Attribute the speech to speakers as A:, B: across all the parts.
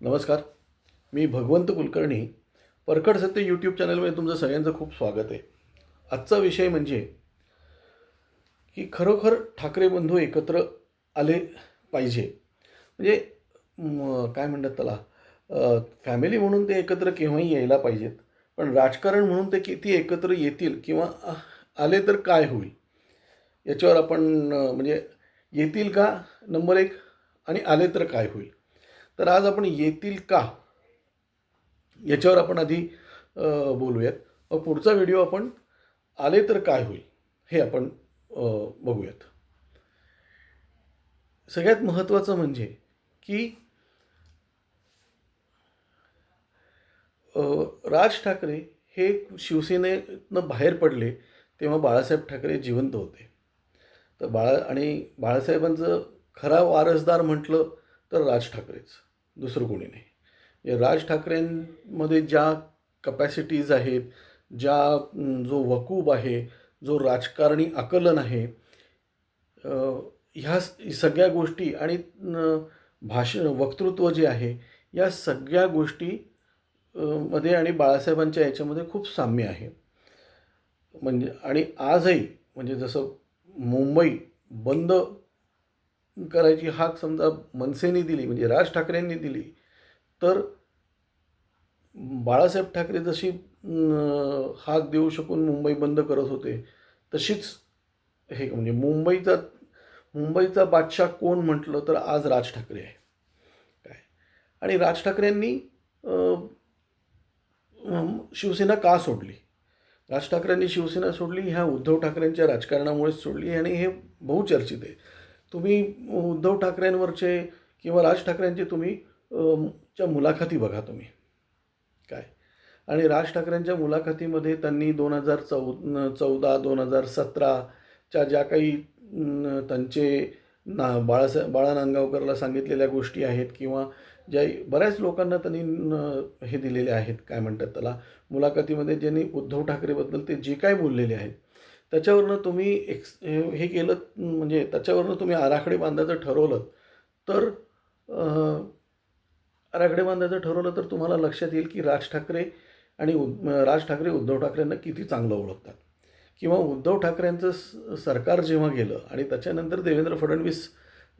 A: नमस्कार. मी भगवंत कुलकर्णी. परखड सत्य यूट्यूब चॅनलमध्ये तुमचं सगळ्यांचं खूप स्वागत आहे. आजचा विषय म्हणजे की खरोखर ठाकरे बंधू एकत्र आले पाहिजे. म्हणजे काय म्हणतात त्याला? फॅमिली म्हणून ते एकत्र केव्हाही यायला पाहिजेत. पण राजकारण म्हणून ते किती एकत्र येतील किंवा आले तर काय होईल? याच्यावर आपण म्हणजे येतील का? नंबर एक. आणि आले तर काय होईल? तर आज आपण येतील का? याच्यावर आपण आधी बोलूयात. व पुढचा व्हिडिओ आपण आले तर काय होईल हे आपण बघूयात. सगळ्यात महत्त्वाचं म्हणजे की राज ठाकरे हे शिवसेनेतनं बाहेर पडले तेव्हा बाळासाहेब ठाकरे जिवंत होते. तर बाळा आणि बाळासाहेबांचं खरा वारसदार म्हटलं तर राज ठाकरेच. दुसरं कोणी नाही. राज ठाकरेंमध्ये ज्या कपॅसिटीज आहेत ज्या जो वकूब आहे जो राजकारणी आकलन आहे ह्या सगळ्या गोष्टी आणि भाषण वक्तृत्व जे आहे या सगळ्या गोष्टी मध्ये आणि बाळासाहेबांच्या याच्यामध्ये खूप साम्य आहे. म्हणजे आणि आजही म्हणजे जसं मुंबई बंद करायची हाक समजा मनसेने दिली म्हणजे राज ठाकरेंनी दिली तर बाळासाहेब ठाकरे जशी हाक देऊ शकून मुंबई बंद करत होते तशीच हे म्हणजे मुंबईचा मुंबईचा बादशाह कोण म्हटलं तर आज राज ठाकरे आहे. काय? आणि राज ठाकरेंनी शिवसेना का सोडली? राज ठाकरेंनी शिवसेना सोडली ह्या उद्धव ठाकरेंच्या राजकारणामुळेच सोडली आणि हे बहुचर्चित आहे. तुम्ही उद्धव ठाकरेंवरचे किंवा राज ठाकरेंचे तुम्ही च्या मुलाखती बघा तुम्ही. काय? आणि राज ठाकरेंच्या मुलाखतीमध्ये त्यांनी दोन हजार चौ चौदा दोन हजार सतराच्या ज्या काही त्यांचे ना बाळासा बाळा नांदगावकरला सांगितलेल्या गोष्टी आहेत किंवा ज्या बऱ्याच लोकांना त्यांनी हे दिलेले आहेत काय म्हणतात त्याला मुलाखतीमध्ये ज्यांनी उद्धव ठाकरेबद्दल ते जे काय बोललेले आहेत त्याच्यावरनं तुम्ही एक्स हे केलं म्हणजे त्याच्यावरनं तुम्ही आराखडे बांधायचं ठरवलं तर आराखडे बांधायचं ठरवलं तर तुम्हाला लक्षात येईल की राज ठाकरे आणि उद राज ठाकरे उद्धव ठाकरेंना किती चांगलं ओळखतात. किंवा उद्धव ठाकरेंचं स- सरकार जेव्हा गेलं आणि त्याच्यानंतर देवेंद्र फडणवीस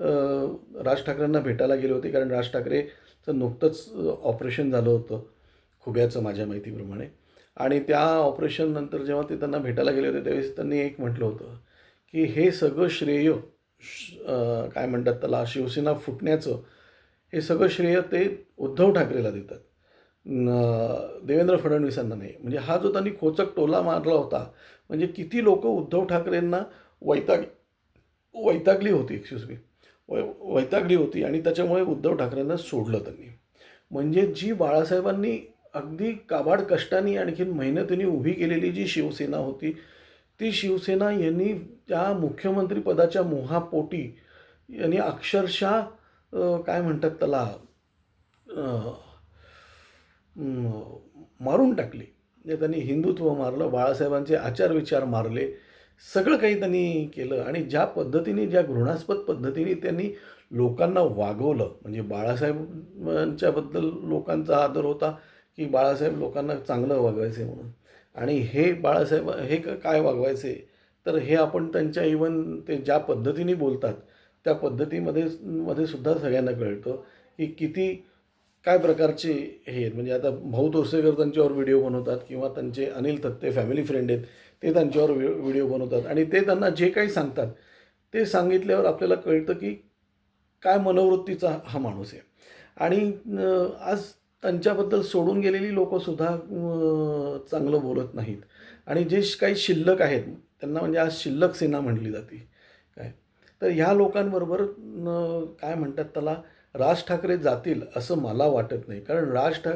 A: राज ठाकरेंना भेटायला गेले होते कारण राज ठाकरेचं नुकतंच ऑपरेशन झालं होतं खुब्याचं माझ्या माहितीप्रमाणे. आणि त्या ऑपरेशननंतर जेव्हा ते त्यांना भेटायला गेले होते त्यावेळेस त्यांनी एक म्हटलं होतं की हे सगळं श्रेय श- काय म्हणतात त्याला शिवसेना फुटण्याचं हे सगळं श्रेय ते उद्धव ठाकरेला देतात. देवेंद्र फडणवीसांना नाही. म्हणजे हा जो त्यांनी खोचक टोला मारला होता म्हणजे किती लोक उद्धव ठाकरेंना वैताग वैतागली होती एक्सक्यूज मी वै वैतागली होती आणि त्याच्यामुळे उद्धव ठाकरेंना सोडलं त्यांनी. म्हणजे जी बाळासाहेबांनी अगदी काबाड कष्टाने आणखीन मेहनतीने उभी केलेली जी शिवसेना होती ती शिवसेना यांनी त्या मुख्यमंत्रीपदाच्या मोहापोटी यांनी अक्षरशः काय म्हणतात त्याला मारून टाकली. म्हणजे त्यांनी हिंदुत्व मारलं बाळासाहेबांचे आचार विचार मारले सगळं काही त्यांनी केलं आणि ज्या पद्धतीने ज्या घृणास्पद पद्धतीने त्यांनी लोकांना वागवलं म्हणजे बाळासाहेबांच्याबद्दल लोकांचा आदर होता की बाळासाहेब लोकांना चांगलं वागवायचे म्हणून. आणि हे बाळासाहेब हे काय वागवायचे तर हे आपण त्यांच्या इवन ते ज्या पद्धतीने बोलतात त्या पद्धतीमध्ये मध्ये सुद्धा सगळ्यांना कळतं की किती काय प्रकारचे हे आहेत. म्हणजे आता भाऊ तोरसेकर त्यांच्यावर व्हिडिओ बनवतात किंवा त्यांचे अनिल थत्ते फॅमिली फ्रेंड आहेत ते त्यांच्यावर व्हिडिओ बनवतात. आणि ते त्यांना जे काही सांगतात ते सांगितल्यावर आपल्याला कळतं की काय मनोवृत्तीचा हा माणूस आहे. आणि आज त्यांच्याबद्दल सोडून गेलेली लोकंसुद्धा चांगलं बोलत नाहीत. आणि जे श- काही शिल्लक आहेत त्यांना म्हणजे आज शिल्लक सेना म्हटली जाते. काय? तर ह्या लोकांबरोबर काय म्हणतात त्याला राज ठाकरे जातील असं मला वाटत नाही. कारण राज ठाक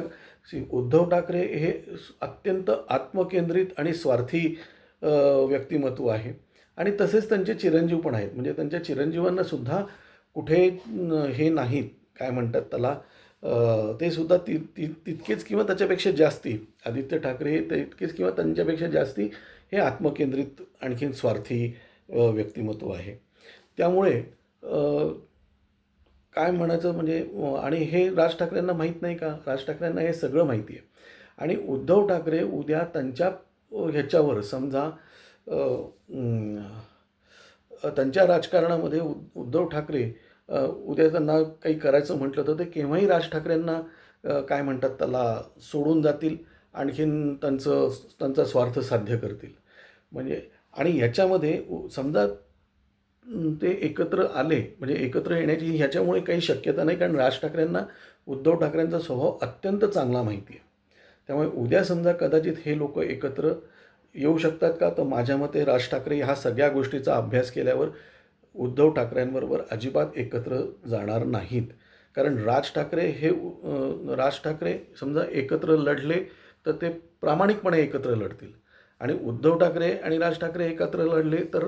A: उद्धव ठाकरे हे अत्यंत आत्मकेंद्रित आणि स्वार्थी व्यक्तिमत्व आहे. आणि तसेच त्यांचे चिरंजीव पण आहेत. म्हणजे त्यांच्या चिरंजीवांनासुद्धा कुठे हे नाहीत. काय म्हणतात त्याला ते सुद्धा ति ति तितकेच किंवा त्याच्यापेक्षा जास्ती. आदित्य ठाकरे हे तितकेच किंवा त्यांच्यापेक्षा जास्ती हे आत्मकेंद्रित आणखीन स्वार्थी व्यक्तिमत्व आहे. त्यामुळे काय म्हणायचं म्हणजे आणि हे राज ठाकरेंना माहीत नाही का? राज ठाकरेंना हे सगळं माहिती आहे. आणि उद्धव ठाकरे उद्या त्यांच्या ह्याच्यावर समजा त्यांच्या राजकारणामध्ये उद्धव ठाकरे उद्या त्यांना काही करायचं म्हटलं तर ते केव्हाही राज ठाकरेंना काय म्हणतात त्याला सोडून जातील आणखीन त्यांचं त्यांचा स्वार्थ साध्य करतील. म्हणजे आणि ह्याच्यामध्ये समजा ते एकत्र आले म्हणजे एकत्र येण्याची ह्याच्यामुळे काही शक्यता नाही कारण राज ठाकरेंना उद्धव ठाकरेंचा स्वभाव अत्यंत चांगला माहिती आहे त्यामुळे उद्या समजा कदाचित हे लोक एकत्र येऊ शकतात का? तर माझ्या मते राज ठाकरे ह्या सगळ्या गोष्टीचा अभ्यास केल्यावर उद्धव ठाकरेंबरोबर अजिबात एकत्र जाणार नाहीत. कारण राज ठाकरे हे राज ठाकरे समजा एकत्र लढले तर ते प्रामाणिकपणे एकत्र लढतील. आणि उद्धव ठाकरे आणि राज ठाकरे एकत्र लढले तर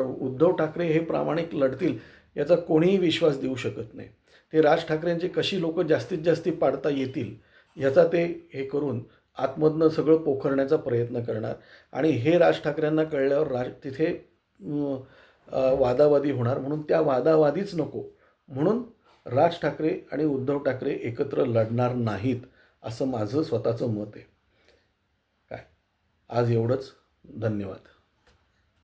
A: उद्धव ठाकरे हे प्रामाणिक लढतील याचा कोणीही विश्वास देऊ शकत नाही. ते राज ठाकरेंचे कशी लोक जास्तीत जास्ती पाडता येतील ह्याचा ते हे करून आतमधनं सगळं पोखरण्याचा प्रयत्न करणार. आणि हे राज ठाकरेंना कळल्यावर राज तिथे वादावादी होणार. म्हणून त्या वादावादीच नको. म्हणून राज ठाकरे आणि उद्धव ठाकरे एकत्र लढणार नाहीत असं माझं स्वतःचं मत आहे. काय? आज एवढंच. धन्यवाद.